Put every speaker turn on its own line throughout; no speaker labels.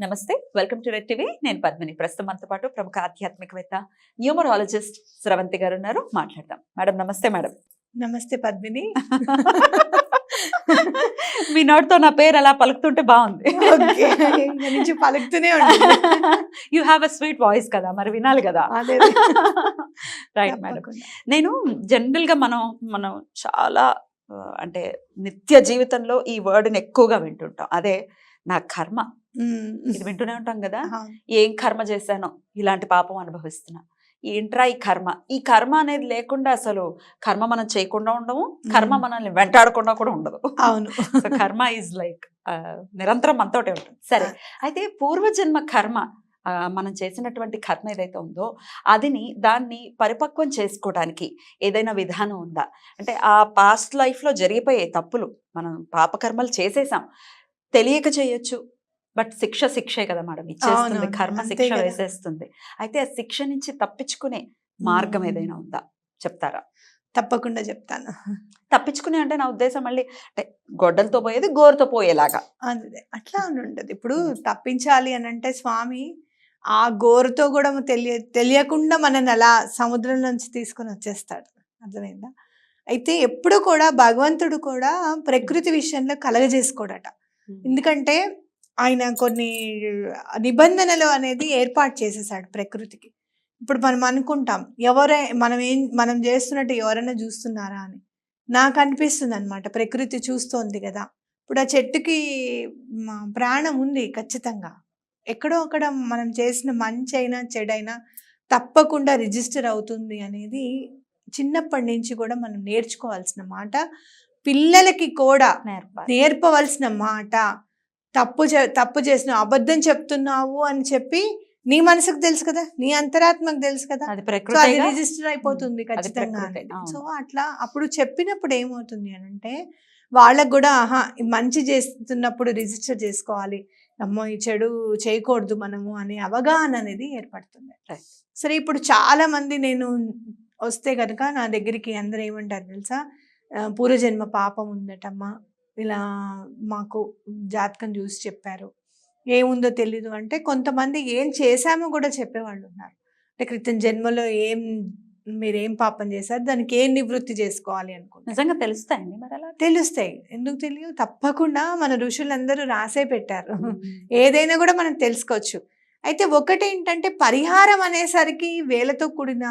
నమస్తే welcome to red TV. నేను పద్మిని. ప్రస్తుతం మనతో పాటు ప్రముఖ ఆధ్యాత్మికవేత్త న్యూమరాలజిస్ట్ స్రవంతి గారు ఉన్నారు. మాట్లాడదాం. మేడం నమస్తే మేడం.
నమస్తే పద్మిని.
మీ నోటితో నా పేరు అలా పలుకుతుంటే బాగుంది.
పలుకుతూనే
you have a sweet voice కదా మరి వినాలి కదా.
అదే
రైట్ మేడం. నేను జనరల్గా మనం మనం చాలా అంటే నిత్య జీవితంలో ఈ వర్డ్ని ఎక్కువగా వింటుంటాం. అదే నా కర్మ. ఇది వింటూనే ఉంటాం కదా. ఏం కర్మ చేశానో ఇలాంటి పాపం అనుభవిస్తున్నా. ఏంట్రా ఈ కర్మ? ఈ కర్మ అనేది లేకుండా అసలు కర్మ మనం చేయకుండా ఉండము కర్మ. మనల్ని వెంటాడకుండా కూడా ఉండదు.
అవును.
సో కర్మ ఈజ్ లైక్ నిరంతరం మనతోటే ఉంటుంది. సరే అయితే పూర్వజన్మ కర్మ మనం చేసినటువంటి కర్మ ఏదైతే ఉందో అదిని దాన్ని పరిపక్వం చేసుకోవడానికి ఏదైనా విధానం ఉందా? అంటే ఆ పాస్ట్ లైఫ్లో జరిగిపోయే తప్పులు మనం పాపకర్మలు చేసేసాం తెలియక చేయొచ్చు. బట్ శిక్ష శిక్షే కదా మేడం. ఇచ్చేస్తుంది కర్మ శిక్ష. వేసేస్తుంది. అయితే ఆ శిక్ష నుంచి తప్పించుకునే మార్గం. ఏదైనా ఉందా? చెప్తారా?
తప్పకుండా చెప్తాను.
తప్పించుకునే అంటే నా ఉద్దేశం మళ్ళీ అంటే గొడ్డలతో పోయేది గోరుతో పోయేలాగా.
అదే అట్లా అని ఉండదు ఇప్పుడు తప్పించాలి అని అంటే స్వామి ఆ గోరుతో కూడా తెలియ తెలియకుండా మనని అలా సముద్రం నుంచి తీసుకొని వచ్చేస్తాడు. అర్థమైందా? అయితే ఎప్పుడు కూడా భగవంతుడు కూడా ప్రకృతి విషయంలో కలగజేసుకోడట. ఎందుకంటే ఆయన కొన్ని నిబంధనలు అనేది ఏర్పాటు చేసేసాడు ప్రకృతికి. ఇప్పుడు మనం అనుకుంటాం ఎవరై మనం ఏం మనం చేస్తున్నట్టు ఎవరైనా చూస్తున్నారా అని. నాకు అనిపిస్తుంది అనమాట ప్రకృతి చూస్తోంది కదా. ఇప్పుడు ఆ చెట్టుకి ప్రాణం ఉంది ఖచ్చితంగా. ఎక్కడో అక్కడ మనం చేసిన మంచి అయినా చెడైనా తప్పకుండా రిజిస్టర్ అవుతుంది అనేది చిన్నప్పటి నుంచి కూడా మనం నేర్చుకోవాల్సిన మాట. పిల్లలకి కూడా నేర్పవలసిన మాట. తప్పు చే- తప్పు చేసిన అబద్ధం చెప్తున్నావు అని చెప్పి నీ మనసుకు తెలుసు కదా నీ అంతరాత్మకు తెలుసు కదా.
అది
రిజిస్టర్ అయిపోతుంది ఖచ్చితంగా. సో అట్లా అప్పుడు చెప్పినప్పుడు ఏమవుతుంది అని అంటే వాళ్ళకు కూడా ఆహా మంచి చేస్తున్నప్పుడు రిజిస్టర్ చేసుకోవాలి. అమ్మో ఈ చెడు చేయకూడదు మనము అనే అవగాహన అనేది ఏర్పడుతుంది. సరే ఇప్పుడు చాలా మంది నేను వస్తే కనుక నా దగ్గరికి అందరూ ఏమంటారు తెలుసా? పూర్వజన్మ పాపం ఉందటమ్మా ఇలా మాకు జాతకం చూసి చెప్పారు. ఏముందో తెలీదు అంటే కొంతమంది ఏం చేశామో కూడా చెప్పేవాళ్ళు ఉన్నారు. అంటే క్రితం జన్మలో ఏం మీరేం పాపం చేశారు దానికి ఏం నివృత్తి చేసుకోవాలి అనుకుంటారు.
నిజంగా తెలుస్తాయండి మరి అలా?
తెలుస్తాయి. ఎందుకు తెలియదు? తప్పకుండా మన ఋషులందరూ రాసే పెట్టారు. ఏదైనా కూడా మనం తెలుసుకోవచ్చు. అయితే ఒకటి ఏంటంటే పరిహారం అనేసరికి వేలతో కూడిన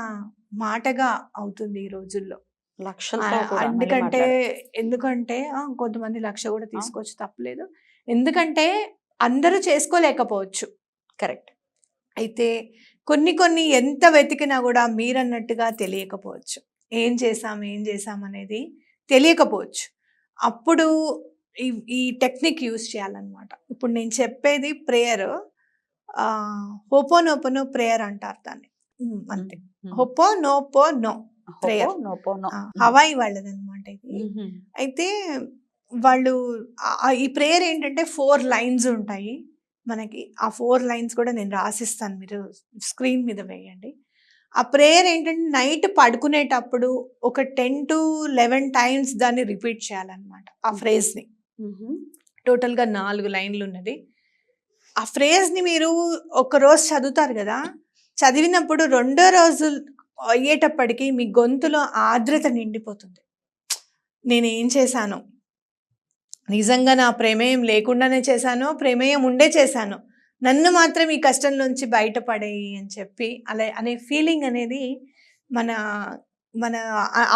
మాటగా అవుతుంది ఈ రోజుల్లో. ఎందుకంటే. ఎందుకంటే కొంతమంది లక్ష కూడా తీసుకోవచ్చు తప్పలేదు. ఎందుకంటే అందరూ చేసుకోలేకపోవచ్చు.
కరెక్ట్.
అయితే కొన్ని కొన్ని ఎంత వెతికినా కూడా మీరన్నట్టుగా తెలియకపోవచ్చు. ఏం చేసాం ఏం చేసాం అనేది తెలియకపోవచ్చు. అప్పుడు ఈ ఈ టెక్నిక్ యూజ్ చేయాలన్నమాట. ఇప్పుడు నేను చెప్పేది ప్రేయర్ హోపోనోపోనో ప్రేయర్ అంటారు దాన్ని. అంతే. హోపో నోపో నో. ఆ, హవాయి వాళ్ళది అనమాట ఇది అయితే వాళ్ళు ఈ ప్రేయర్ ఏంటంటే ఫోర్ లైన్స్ ఉంటాయి. మనకి ఆ ఫోర్ లైన్స్ కూడా నేను రాసిస్తాను మీరు స్క్రీన్ మీద వేయండి. ఆ ప్రేయర్ ఏంటంటే నైట్ పడుకునేటప్పుడు ఒక టెన్ టు లెవెన్ టైమ్స్ దాన్ని రిపీట్ చేయాలన్నమాట ఆ ఫ్రేజ్ని. టోటల్గా నాలుగు లైన్లు ఉన్నది ఆ ఫ్రేజ్ని మీరు ఒక రోజు చదువుతారు కదా చదివినప్పుడు రెండో రోజు అయ్యేటప్పటికీ మీ గొంతులో ఆర్ద్రత నిండిపోతుంది. నేను ఏం చేశాను? నిజంగా నా ప్రమేయం లేకుండానే చేశాను ప్రమేయం ఉండే చేశాను నన్ను మాత్రం ఈ కష్టం నుంచి బయటపడేయి అని చెప్పి అలా అనే ఫీలింగ్ అనేది మన మన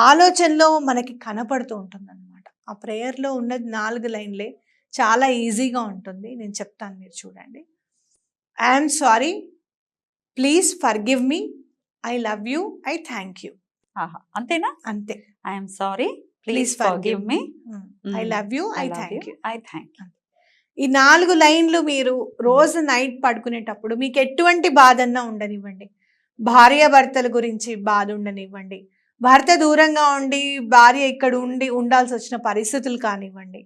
ఆలోచనలో మనకి కనపడుతూ ఉంటుంది అనమాట ఆ ప్రేయర్లో ఉన్నది నాలుగు లైన్లే చాలా ఈజీగా ఉంటుంది. నేను చెప్తాను మీరు చూడండి. I'm sorry. Please forgive me. I love you I thank you
అంతేనా?
అంతే.
I'm sorry please give me
I love you I thank you
I thank you
ఈ నాలుగు లైన్లు మీరు రోజు నైట్ పడుకునేటప్పుడు మీకు ఎటువంటి బాధన్నా ఉండనివ్వండి. భార్య భర్తల గురించి బాధ ఉండనివ్వండి. భర్త దూరంగా ఉండి భార్య ఇక్కడ ఉండి ఉండాల్సి వచ్చిన పరిస్థితులు కానివ్వండి.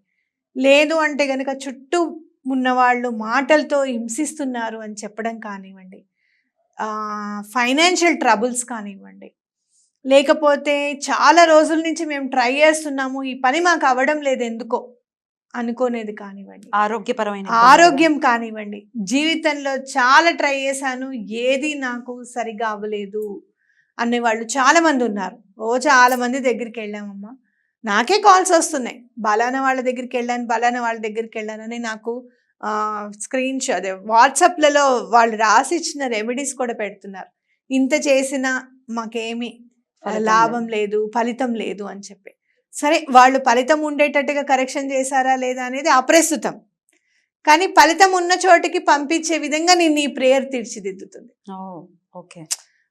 లేదు అంటే కనుక చుట్టూ ఉన్నవాళ్ళు మాటలతో హింసిస్తున్నారు అని చెప్పడం కానివ్వండి. ఫైనాన్షియల్ ట్రబుల్స్ కానివ్వండి. లేకపోతే చాలా రోజుల నుంచి మేము ట్రై చేస్తున్నాము ఈ పని మాకు అవ్వడం లేదు ఎందుకో అనుకోనేది కానివ్వండి.
ఆరోగ్యపరమైన.
ఆరోగ్యం కానివ్వండి. జీవితంలో చాలా ట్రై చేశాను ఏది నాకు సరిగా అవ్వలేదు అనే వాళ్ళు చాలా మంది ఉన్నారు. ఓ చాలా మంది దగ్గరికి వెళ్ళామమ్మా. నాకే కాల్స్ వస్తున్నాయి. బలానా వాళ్ళ దగ్గరికి వెళ్ళాను బలానా వాళ్ళ దగ్గరికి వెళ్ళానని నాకు స్క్రీన్ షా అదే వాట్సాప్లలో వాళ్ళు రాసి ఇచ్చిన రెమెడీస్ కూడా పెడుతున్నారు. ఇంత చేసినా మాకేమి లాభం లేదు. ఫలితం లేదు అని చెప్పి. సరే వాళ్ళు ఫలితం ఉండేటట్టుగా కరెక్షన్ చేశారా లేదా అనేది అప్రస్తుతం. కానీ ఫలితం ఉన్న చోటికి పంపించే విధంగా నేను ఈ ప్రేయర్ తీర్చిదిద్దుతుంది.
ఓకే.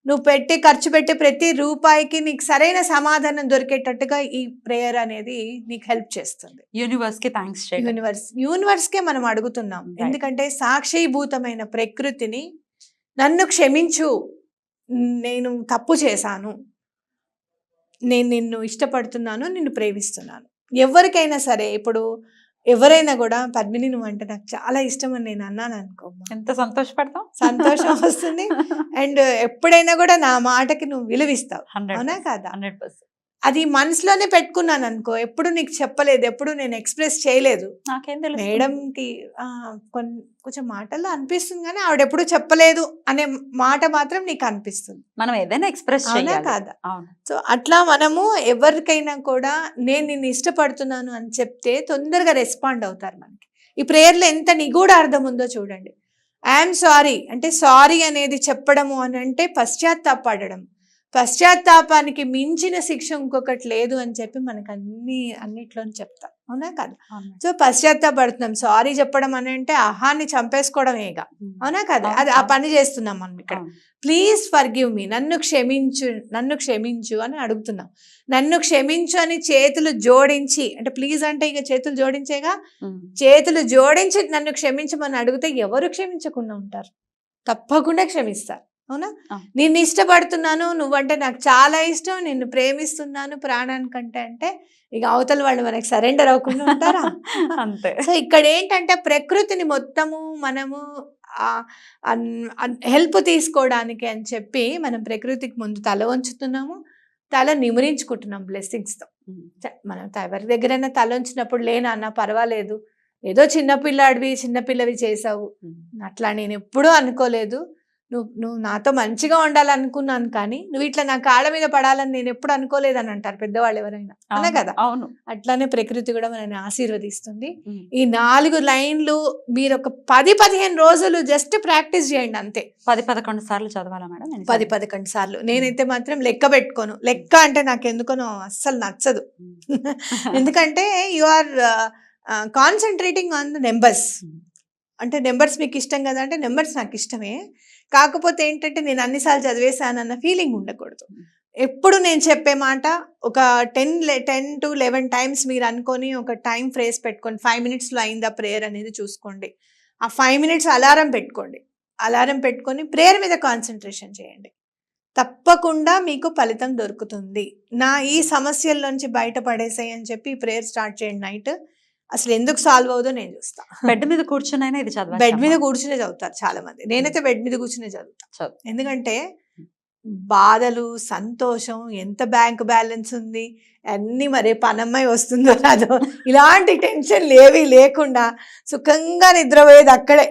నువ్వు పెట్టే ఖర్చు పెట్టే ప్రతి రూపాయికి నీకు సరైన సమాధానం దొరికేటట్టుగా ఈ ప్రేయర్ అనేది నీకు హెల్ప్ చేస్తుంది.
యూనివర్స్కి థ్యాంక్స్
యూనివర్స్ యూనివర్స్ కే మనం అడుగుతున్నాం. ఎందుకంటే సాక్షీభూతమైన ప్రకృతిని నన్ను క్షమించు నేను తప్పు చేశాను నేను నిన్ను ఇష్టపడుతున్నాను నిన్ను ప్రేమిస్తున్నాను. ఎవరికైనా సరే ఇప్పుడు ఎవరైనా కూడా పద్మిని నువ్వు అంటే నాకు చాలా ఇష్టం అని నేను అన్నాను అనుకో
ఎంత సంతోషపడతాం
సంతోషం వస్తుంది. అండ్ ఎప్పుడైనా కూడా నా మాటకి నువ్వు విలువిస్తావు. అవునా కాదా?
Hundred percent.
అది మనసులోనే పెట్టుకున్నాను అనుకో. ఎప్పుడు నీకు చెప్పలేదు ఎప్పుడు నేను ఎక్స్ప్రెస్ చేయలేదు.
నాకేం తెలుసు.
మేడంకి కొంచెం మాటల్లో అనిపిస్తుంది కానీ ఆవిడ ఎప్పుడు చెప్పలేదు అనే మాట మాత్రం నీకు అనిపిస్తుంది.
మనం ఏదైనా ఎక్స్ప్రెస్
అవునా
చేయాలి.
కాదా? సో అట్లా మనము ఎవరికైనా కూడా నేను నిన్ను ఇష్టపడుతున్నాను అని చెప్తే తొందరగా రెస్పాండ్ అవుతారు మనకి. ఈ ప్రేయర్లో ఎంత నిగూఢ అర్థం ఉందో చూడండి. I'm sorry. అంటే సారీ అనేది చెప్పడము అని అంటే పశ్చాత్తాపడడం పశ్చాత్తాపానికి మించిన శిక్ష ఇంకొకటి లేదు అని చెప్పి మనకు అన్ని అన్నిట్లో చెప్తాం. అవునా కదా. సో పశ్చాత్తాపడుతున్నాం. సారీ చెప్పడం అని అంటే అహాన్ని చంపేసుకోవడమేగా అవునా కదా? అది ఆ పని చేస్తున్నాం మనం ఇక్కడ. ప్లీజ్ ఫర్గివ్ మీ నన్ను క్షమించు నన్ను క్షమించు అని అడుగుతున్నాం. నన్ను క్షమించు అని చేతులు జోడించి అంటే ప్లీజ్ అంటే ఇక చేతులు జోడించేగా. చేతులు జోడించి నన్ను క్షమించమని అడిగితే ఎవరు క్షమించకుండా ఉంటారు? తప్పకుండా క్షమిస్తారు. అవునా. నిన్ను ఇష్టపడుతున్నాను నువ్వంటే నాకు చాలా ఇష్టం నిన్ను ప్రేమిస్తున్నాను ప్రాణానికంటే అంటే ఇక అవతల వాళ్ళు మనకి సరెండర్ అవ్వకుండా ఉంటారా?
అంతే.
సో ఇక్కడ ఏంటంటే ప్రకృతిని మొత్తము మనము హెల్ప్ తీసుకోవడానికి అని చెప్పి మనం ప్రకృతికి ముందు తల వంచుతున్నాము తల నిమిరించుకుంటున్నాం బ్లెస్సింగ్స్తో. మనం ఎవరి దగ్గరైనా తల ఉంచినప్పుడు లేనా అన్న పర్వాలేదు. ఏదో చిన్నపిల్లాడివి చిన్నపిల్లవి చేసావు. అట్లా నేను ఎప్పుడూ అనుకోలేదు. నువ్వు నువ్వు నాతో మంచిగా ఉండాలనుకున్నాను కానీ నువ్వు ఇట్లా నా కాళ్ళ మీద పడాలని నేను ఎప్పుడు అనుకోలేదని అంటారు పెద్దవాళ్ళు ఎవరైనా. అవును, కదా?
అవును.
అట్లానే ప్రకృతి కూడా మనల్ని ఆశీర్వదిస్తుంది. ఈ నాలుగు లైన్లు మీరు ఒక పది పదిహేను రోజులు జస్ట్ ప్రాక్టీస్ చేయండి అంతే.
పది పదకొండు సార్లు చదవాలా మేడం?
పది పదకొండు సార్లు. నేనైతే మాత్రం లెక్క పెట్టుకోను. లెక్క అంటే నాకు ఎందుకనో అస్సలు నచ్చదు. ఎందుకంటే you are concentrating on the numbers. అంటే నెంబర్స్ మీకు ఇష్టం కదా అంటే నెంబర్స్ నాకు ఇష్టమే. కాకపోతే ఏంటంటే నేను అన్నిసార్లు చదివేశానన్న ఫీలింగ్ ఉండకూడదు. ఎప్పుడు నేను చెప్పే మాట ఒక ten ten to eleven times మీరు అనుకొని ఒక టైం ఫ్రేస్ పెట్టుకోండి. ఫైవ్ మినిట్స్లో అయిందా ప్రేయర్ అనేది చూసుకోండి. ఆ ఫైవ్ మినిట్స్ అలారం పెట్టుకోండి. అలారం పెట్టుకొని ప్రేయర్ మీద కాన్సన్ట్రేషన్ చేయండి. తప్పకుండా మీకు ఫలితం దొరుకుతుంది. నా ఈ సమస్యల్లోంచి బయటపడేసాయి అని చెప్పి ప్రేయర్ స్టార్ట్ చేయండి నైట్. అసలు ఎందుకు సాల్వ్ అవుదో నేను చూస్తా.
బెడ్ మీద కూర్చునైనా ఇది చదవాలి
బెడ్ మీద కూర్చునే చదువుతారు చాలా మంది నేనైతే బెడ్ మీద కూర్చునే చదువుతా.
చదువు.
ఎందుకంటే బాధలు సంతోషం ఎంత బ్యాంక్ బ్యాలెన్స్ ఉంది అన్ని మరి పనమ్మాయి వస్తుందో రాదో ఇలాంటి టెన్షన్లు ఏవి లేకుండా సుఖంగా నిద్రపోయేది అక్కడే.